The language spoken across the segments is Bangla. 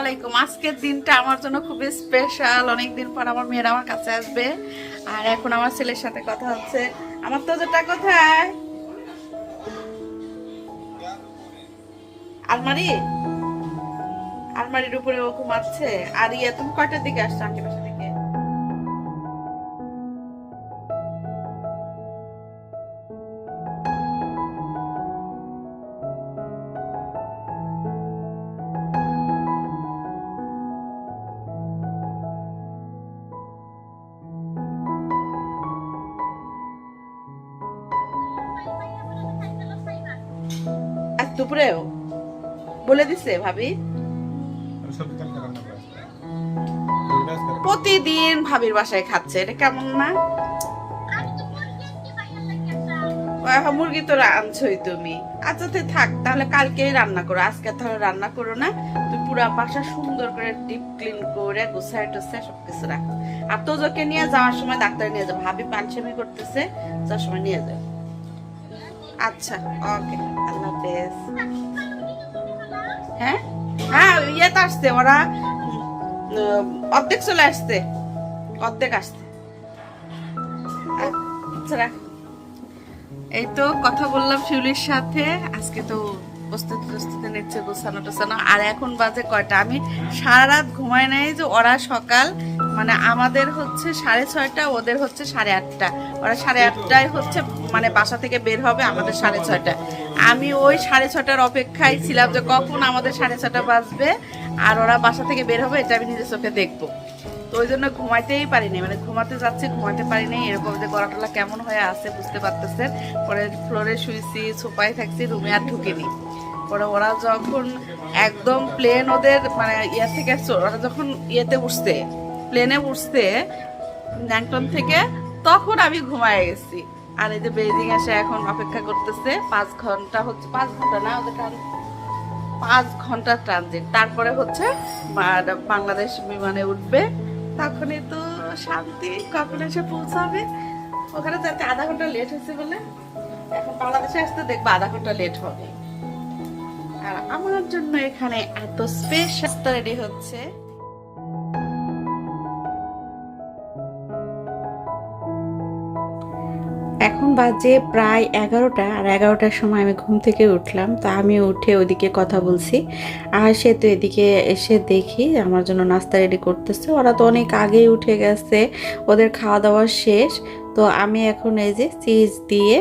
আলাইকুম। আজকের দিনটা আমার জন্য খুবই স্পেশাল অনেকদিন পর আমার মেয়েরা আমার কাছে আসবে। আর এখন আমার ছেলের সাথে কথা হচ্ছে। আমার তো যেটা কোথায়? আলমারি? আলমারির উপরে ও ঘুমাচ্ছে। আর ইয়ে তুমি কয়টার দিকে আসছো আন্টি দুপুরেও? বলে দিছে ভাবি। প্রতিদিন ভাবির বাসায় খাচ্ছে, এটা কেমন না? মুরগি তো আনছই তুমি। আচ্ছা তুই থাক, তাহলে কালকেই রান্না করো। আজকে তাহলে রান্না করো না। তুই পুরা বাসা সুন্দর করে ডিপ ক্লিন করে গুছাই টুছাই সবকিছু রাখ। আর তোজোকে নিয়ে যাওয়ার সময় ডাক্তার নিয়ে যাব ভাবি পানসামি করতেছে, যাওয়ার সময় নিয়ে যাও আচ্ছা ওকে আল্লাহ হাফেজ। হ্যাঁ? হ্যাঁ ইয়েতে আসছে, ওরা অর্ধেক চলে আসছে। অর্ধেক আসছে। আচ্ছা। এই তো কথা বললাম শিউলির সাথে। আজকে তো প্রস্তুতি প্রস্তুতি নিচ্ছে গোছানো টোছানো আর এখন বাজে কয়টা? আমি সারা রাত ঘুমাই নাই যে ওরা সকাল মানে আমাদের হচ্ছে সাড়ে ছয়টা, ওদের হচ্ছে সাড়ে আটটা। ওরা সাড়ে আটটায় হচ্ছে মানে বাসা থেকে বের হবে আমাদের সাড়ে ছয়টা আমি ওই সাড়ে ছটার অপেক্ষায় ছিলাম যে কখন আমাদের সাড়ে ছটা বাজবে আর ওরা বাসা থেকে বের হবে, এটা আমি নিজের চোখে দেখব। তো ওই জন্য ঘুমাইতেই পারিনি মানে ঘুমাতে যাচ্ছি, ঘুমাতে পারিনি। এরকম যে গলাটলা কেমন হয়ে আছে বুঝতে পারতেছেন। পরে ফ্লোরে শুয়েছি সোফায় থাকছি, রুমে আর ঢুকিনি। পরে ওরা যখন একদম প্লেন ওদের মানে ইয়ে থেকে ওরা যখন ইয়েতে উঠছে প্লেনে উঠছে ল্যাংটন থেকে, তখন আমি ঘুমায় গেছি। আর এই যে বেজিং এসে এখন অপেক্ষা করতেছে, পাঁচ ঘণ্টা হচ্ছে, পাঁচ ঘণ্টা না, ওদের পাঁচ ঘণ্টা ট্রানজিট তারপরে হচ্ছে বাংলাদেশ বিমানে উঠবে, তখনই তো শান্তি, কখন এসে পৌঁছাবে? ওখানে যাতে আধা ঘণ্টা লেট হয়েছে বলে। এখন বাংলাদেশে আসতে দেখব আধা ঘণ্টা লেট হবে। আর আমার জন্য এখানে এত স্পেশাল রেডি হচ্ছে। এখন বাজে প্রায় এগারোটা আর এগারোটার সময় আমি ঘুম থেকে উঠলাম, তো আমি উঠে ওদিকে কথা বলছি। আর সে তো এদিকে এসে দেখি আমার জন্য নাস্তা রেডি করতেছে। ওরা তো অনেক আগেই উঠে গেছে, ওদের খাওয়া দাওয়া শেষ। তো আমি এখন এই যে চিজ দিয়ে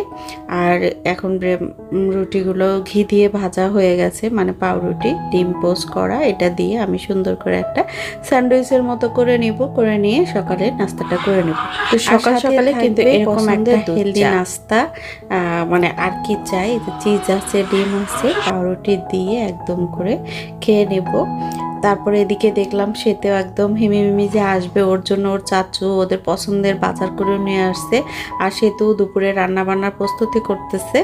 আর এখন রুটিগুলো ঘি দিয়ে ভাজা হয়ে গেছে মানে পাউরুটি ডিম পোস্ট করা এটা দিয়ে আমি সুন্দর করে একটা স্যান্ডউইচের মতো করে নিব করে নিয়ে সকালে নাস্তাটা করে নেব। তো সকাল সকালে কিন্তু এরকম একটা হেলদি নাস্তা আহ, মানে আর কি চাই? চিজ আছে ডিম আছে পাউরুটি দিয়ে একদম করে খেয়ে নেব। তারপরে এদিকে দেখলাম সেতেও একদম হিমিমিমি যে আসবে, ওর জন্য ওর চাচু ওদের পছন্দের বাজার করে নিয়ে আসছে। আর সেতু দুপুরে রান্না বান্নার প্রস্তুতি করতেছে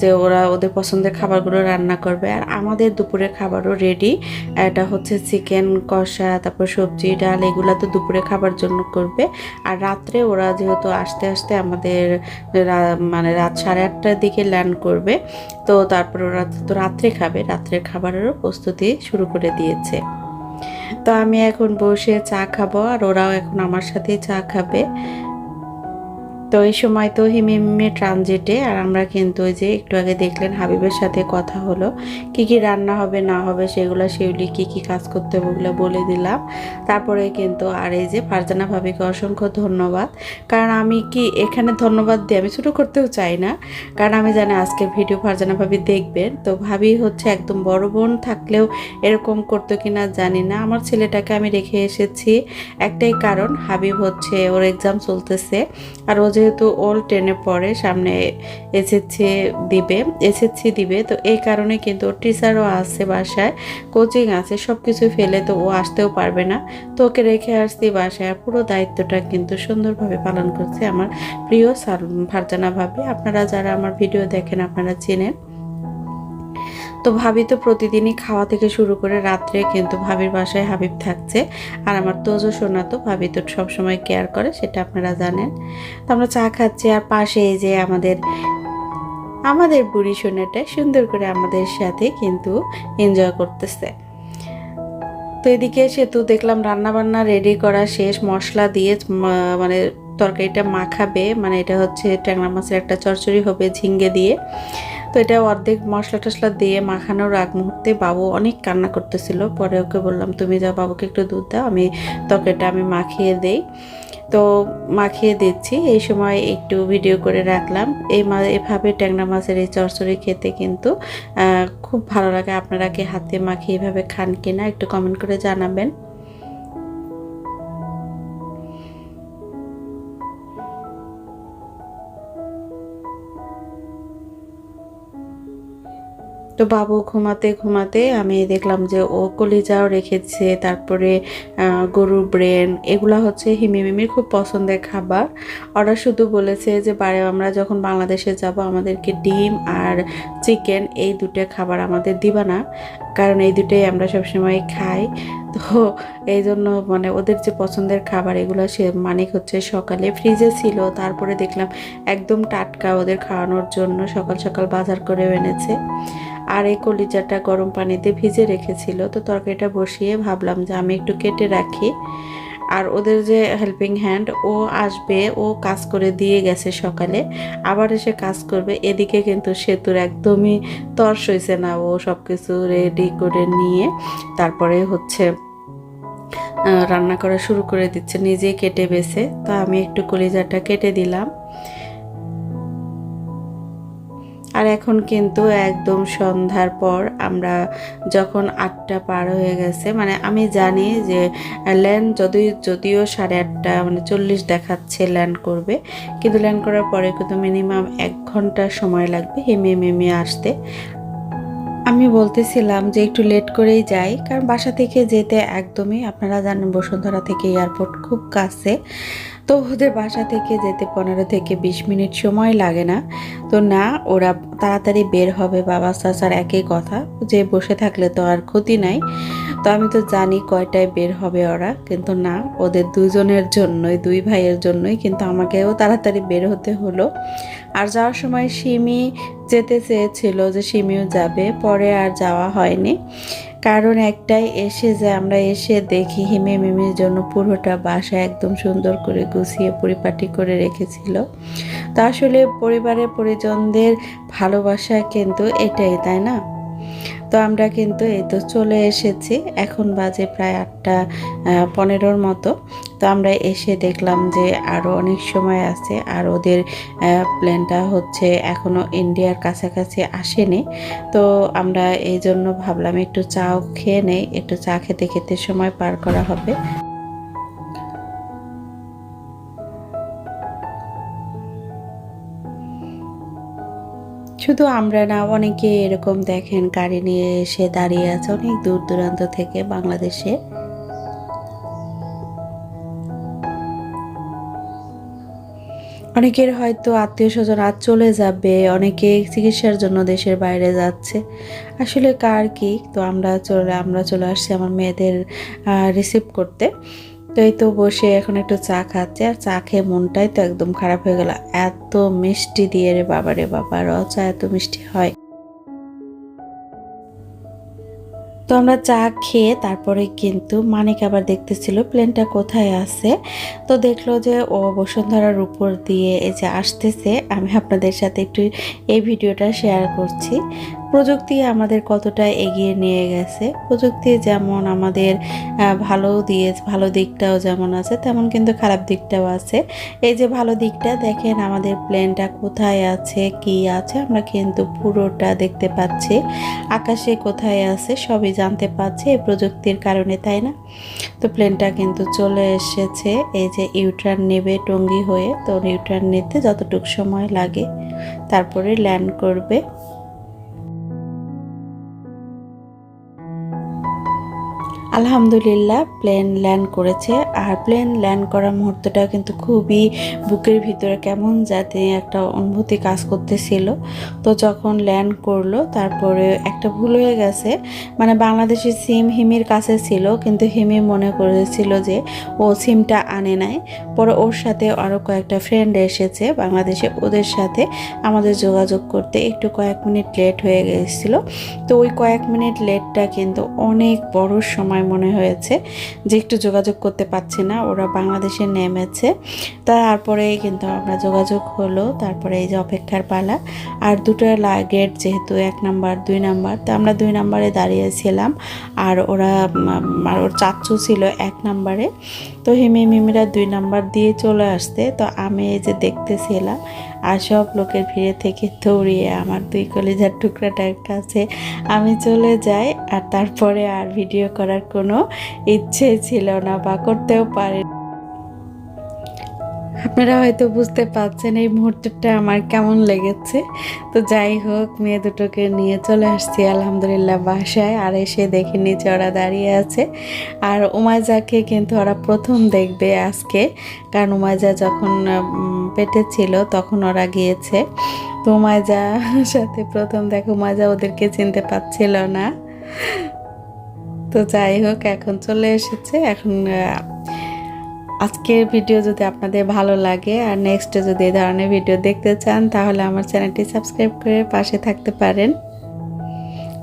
যে ওরা ওদের পছন্দের খাবারগুলো রান্না করবে। আর আমাদের দুপুরের খাবারও রেডি এটা হচ্ছে চিকেন কষা, তারপর সবজি, ডাল, এগুলো তো দুপুরে খাবার জন্য করবে। আর রাত্রে ওরা যেহেতু আসতে আসতে আমাদের মানে রাত সাড়ে আটটার দিকে ল্যান্ড করবে। তো তারপর ওরা তো রাত্রে খাবে। রাত্রের খাবারেরও প্রস্তুতি শুরু করে দিয়েছে। তো আমি এখন বসে চা খাব আর ওরাও এখন আমার সাথেই চা খাবে। তো এই সময় তো হিমে হিমে ট্রানজিটে, আর আমরা কিন্তু ওই যে একটু আগে দেখলেন হাবিবের সাথে কথা হলো, কি কি রান্না হবে, না হবে, সেগুলো সেগুলি কি কি কাজ করতে হবে ওগুলো বলে দিলাম। তারপরে কিন্তু আর এই যে ফারজানা ভাবিকে অসংখ্য ধন্যবাদ, কারণ আমি কি এখানে ধন্যবাদ দিই? আমি ছোটো করতেও চাই না, কারণ আমি জানি আজকের ভিডিও ফারজানা ভাবি দেখবেন, তো ভাবি হচ্ছে একদম বড় বোন, থাকলেও এরকম করতো কি না জানি না। আমার ছেলেটাকে আমি রেখে এসেছি, একটাই কারণ, হাবিব হচ্ছে ওর এক্সাম চলতেছে, আর ও যেহেতু ওল টেনে পড়ে, সামনে এসএসসি দিবে এসএসসি দিবে, তো এই কারণে কিন্তু ওর টিচারও আছে বাসায়, কোচিং আছে সব কিছু ফেলে তো ও আসতেও পারবে না। তো ওকে রেখে আসছি বাসায় পুরো দায়িত্বটা কিন্তু সুন্দরভাবে পালন করছে আমার প্রিয় সাল ভাবি। আপনারা যারা আমার ভিডিও দেখেন, আপনারা চেনেন। তো ভাবি তো প্রতিদিনই খাওয়া থেকে শুরু করে রাত্রে কিন্তু ভাবির বাসায় হাবিব থাকছে। আর আমার তোজো সোনা তো ভাবি তো সবসময় কেয়ার করে, সেটা আপনারা জানেন। তো আমরা চা খাচ্ছি আর পাশে এই যে আমাদের আমাদের বুড়ি সোনাটা সুন্দর করে আমাদের সাথে কিন্তু এনজয় করতেছে। তো এদিকে সেতু দেখলাম রান্না বান্না রেডি করা শেষ, মশলা দিয়ে মানে তরকারিটা মাখাবে মানে এটা হচ্ছে ট্যাংরা মাছের একটা চচ্চড়ি হবে ঝিঙ্গে দিয়ে। তো এটা অর্ধেক মশলা টশলা দিয়ে মাখানোর আগ মুহূর্তে বাবু অনেক কান্না করতেছিল। পরে ওকে বললাম, তুমি যা বাবুকে একটু দুধ দাও, আমি তরকারিটা আমি মাখিয়ে দেই। তো মাখিয়ে দিচ্ছি। এই সময় একটু ভিডিও করে রাখলাম। এই মা, এভাবে ট্যাংরা মাছের এই চরচড়ি খেতে কিন্তু খুব ভালো লাগে। আপনারা কি হাতে মাখিয়ে এভাবে খান কিনা একটু কমেন্ট করে জানাবেন। তো বাবু ঘুমাতে ঘুমাতে আমি দেখলাম যে ও কলিজাও রেখেছে, তারপরে গরুর ব্রেন, এগুলা হচ্ছে হিমিমিমির খুব পছন্দের খাবার। ওরা শুধু বলেছে যে বারে আমরা যখন বাংলাদেশে যাব, আমাদেরকে ডিম আর চিকেন এই দুটো খাবার আমাদের দিবা না, কারণ এই দুটোই আমরা সবসময় খাই। তো এই জন্য মানে ওদের যে পছন্দের খাবার, এগুলো সে মানিক হচ্ছে সকালে ফ্রিজে ছিল, তারপরে দেখলাম একদম টাটকা ওদের খাওয়ানোর জন্য সকাল সকাল বাজার করে এনেছে। আর এই কলিজাটা গরম পানিতে ভিজে রেখেছিল। তো তরকারিটা বসিয়ে ভাবলাম যে আমি একটু কেটে রাখি। আর ওদের যে হেল্পিং হ্যান্ড ও আসবে, ও কাজ করে দিয়ে গেছে সকালে। আবার এসে কাজ করবে। এদিকে কিন্তু সেতুর একদমই তর্স হয়েছে না। ও সব কিছু রেডি করে নিয়ে তারপরে হচ্ছে রান্না করা শুরু করে দিচ্ছে। নিজে কেটে বেছে। তো আমি একটু কলিজাটা কেটে দিলাম। আর এখন কিন্তু একদম সন্ধ্যার পর আমরা যখন আটটা পার হয়ে গেছে মানে আমি জানি যে ল্যান্ড যদি, যদিও সাড়ে আটটা মানে চল্লিশ দেখাচ্ছে ল্যান্ড করবে, কিন্তু ল্যান্ড করার পরে কিন্তু মিনিমাম এক ঘণ্টা সময় লাগবে হেমে মেমে আসতে। আমি বলতেছিলাম যে একটু লেট করেই যাই, কারণ বাসা থেকে যেতে একদমই, আপনারা জানেন বসুন্ধরা থেকে এয়ারপোর্ট খুব কাছে। তো ওদের বাসা থেকে যেতে পনেরো থেকে বিশ মিনিট সময় লাগে না। তো না, ওরা তাড়াতাড়ি বের হবে বাবা চাচার একই কথা। যে বসে থাকলে তো আর ক্ষতি নাই। তো আমি তো জানি কয়টায় বের হবে ওরা। কিন্তু না, ওদের দুজনের জন্যই, দুই ভাইয়ের জন্যই কিন্তু আমাকেও তাড়াতাড়ি বের হতে হলো। আর যাওয়ার সময় সিমি যেতে চেয়েছিল যে সিমিও যাবে। পরে আর যাওয়া হয়নি। কারণ একটাই এসে যে আমরা এসে দেখি হিমে মিমির জন্য পুরোটা বাসা একদম সুন্দর করে গুছিয়ে পরিপাটি করে রেখেছিল। তা আসলে পরিবারের পরিজনদের ভালোবাসা কিন্তু এটাই, তাই না? তো আমরা কিন্তু এই তো চলে এসেছি। এখন বাজে প্রায় আটটা পনেরোর মতো। তো আমরা এসে দেখলাম যে আরও অনেক সময় আছে আর ওদের প্ল্যানটা হচ্ছে এখনও ইন্ডিয়ার কাছাকাছি আসেনি। তো আমরা এই জন্য ভাবলাম একটু চাও খেয়ে নেই, একটু চা খেতে খেতে সময় পার করা হবে। শুধু আমরা না, অনেকে এরকম দেখেন গাড়ি নিয়ে এসে দাঁড়িয়ে আছে অনেক দূর দূরান্ত থেকে বাংলাদেশে। অনেকের হয়তো আত্মীয় স্বজন আজ চলে যাবে, অনেকে চিকিৎসার জন্য দেশের বাইরে যাচ্ছে। আসলে কার কি? তো আমরা চলে আমরা চলে আসছি আমার মেয়েদের রিসিভ করতে। তো এই তো বসে এখন একটু চা খাচ্ছে, আর চা খেয়ে মনটাই তো একদম খারাপ হয়ে গেল। এত মিষ্টি দিয়ে রে বাবা রে বাবা র চা এত মিষ্টি হয়। তো আমরা চা খেয়ে তারপরে কিন্তু মানিক আবার দেখতেছিল প্লেনটা কোথায় আছে। তো দেখল যে ও বসুন্ধরার উপর দিয়ে এই যে আসতেছে, আমি আপনাদের সাথে একটু এই ভিডিওটা শেয়ার করছি। প্রযুক্তি আমাদের কতটা এগিয়ে নিয়ে গেছে। প্রযুক্তি যেমন আমাদের ভালো দিয়ে, ভালো দিকটাও যেমন আছে, তেমন কিন্তু খারাপ দিকটাও আছে। এই যে ভালো দিকটা, দেখেন আমাদের প্লেনটা কোথায় আছে, কি আছে, আমরা কিন্তু পুরোটা দেখতে পাচ্ছি। আকাশে কোথায় আছে, সবই জানতে পারছি এই প্রযুক্তির কারণে, তাই না? তো প্লেনটা কিন্তু চলে এসেছে, এই যে ইউটার্ন নেবে টঙ্গি হয়ে। তো ইউটার্ন নিতে যতটুকু সময় লাগে, তারপরে ল্যান্ড করবে। আলহামদুলিল্লাহ প্লেন ল্যান্ড করেছে। আর প্লেন ল্যান্ড করার মুহূর্তটা কিন্তু খুবই বুকের ভিতরে কেমন যাতে একটা অনুভূতি কাজ করতেছিল। তো যখন ল্যান্ড করল, তারপরে একটা ভুল হয়ে গেছে। মানে বাংলাদেশি সিম হিমির কাছে ছিল, কিন্তু হিমি মনে করেছিল যে ও সিমটা আনে নাই। পরে ওর সাথে আরও কয়েকটা ফ্রেন্ড এসেছে বাংলাদেশে। ওদের সাথে আমাদের যোগাযোগ করতে একটু কয়েক মিনিট লেট হয়ে গেছিল। তো ওই কয়েক মিনিট লেটটা কিন্তু অনেক বড় সময় সময় মনে হয়েছে যে একটু যোগাযোগ করতে পারছি না, ওরা বাংলাদেশে নেমেছে। তারপরে কিন্তু আমরা যোগাযোগ হলো, তারপরে এই যে অপেক্ষার পালা। আর দুটো গেট যেহেতু, এক নাম্বার, দুই নাম্বার, তো আমরা দুই নাম্বারে দাঁড়িয়েছিলাম। আর ওরা আর ওর চাচ্চু ছিল এক নাম্বারে। তো হিমি মিমিরা দুই নাম্বার দিয়ে চলে আসতে, তো আমি এই যে দেখতেছিলাম আর সব লোকের ভিড়ে থেকে দৌড়িয়ে আমার দুই কলিজার টুকরাটার কাছে আমি চলে যাই। আর তারপরে আর ভিডিও করার কোনো ইচ্ছে ছিল না বা করতেও পারি আপনারা হয়তো বুঝতে পারছেন এই মুহূর্তটা আমার কেমন লেগেছে। তো যাই হোক, মেয়ে দুটোকে নিয়ে চলে আসছি আলহামদুলিল্লাহ বাসায় আর এসে দেখে নিচে ওরা দাঁড়িয়ে আছে। আর উমাজাকে কিন্তু ওরা প্রথম দেখবে আজকে, কারণ উমাজা যখন পেটে ছিল তখন ওরা গিয়েছে। তো উমাজা সাথে প্রথম দেখো উমাজা ওদেরকে চিনতে পারছিল না। তো যাই হোক, এখন চলে এসেছে। এখন আজকের ভিডিও যদি আপনাদের ভালো লাগে আর নেক্সটে যদি এই ধরনের ভিডিও দেখতে চান, তাহলে আমার চ্যানেলটি সাবস্ক্রাইব করে পাশে থাকতে পারেন।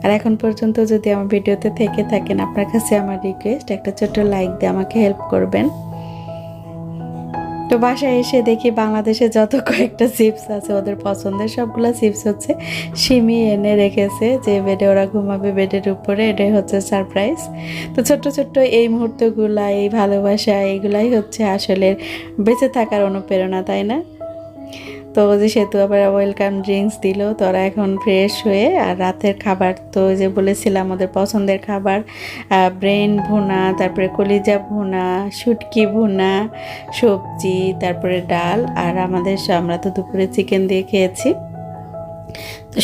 আর এখন পর্যন্ত যদি আমার ভিডিওতে থেকে থাকেন, আপনার কাছে আমার রিকোয়েস্ট একটা ছোট লাইক দিয়ে আমাকে হেল্প করবেন। তো বাসায় এসে দেখি বাংলাদেশে যত কয়েকটা চিপস আছে, ওদের পছন্দের সবগুলো চিপস হচ্ছে সিমি এনে রেখেছে যে বেডে ওরা ঘুমাবে বেডের উপরে, এটাই হচ্ছে সারপ্রাইজ তো ছোট্ট ছোট্ট এই মুহূর্তগুলা, এই ভালোবাসা এইগুলাই হচ্ছে আসলে বেঁচে থাকার অনুপ্রেরণা, তাই না? তো যে সেতু আবার ওয়েলকাম ড্রিঙ্কস দিল তোরা এখন ফ্রেশ হয়ে, আর রাতের খাবার তো যে বলেছিলাম ওদের পছন্দের খাবার ব্রেন ভুনা, তারপরে কলিজা ভুনা, শুটকি ভুনা, সবজি, তারপরে ডাল, আর আমাদের আমরা তো দুপুরে চিকেন দিয়ে খেয়েছি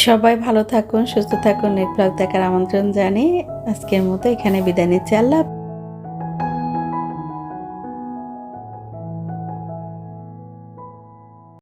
সবাই ভালো থাকুন, সুস্থ থাকুন, নেট ব্লগ দেখার আমন্ত্রণ জানি আজকের মতো এখানে বিদায় নিচ্ছি আল্লাহ।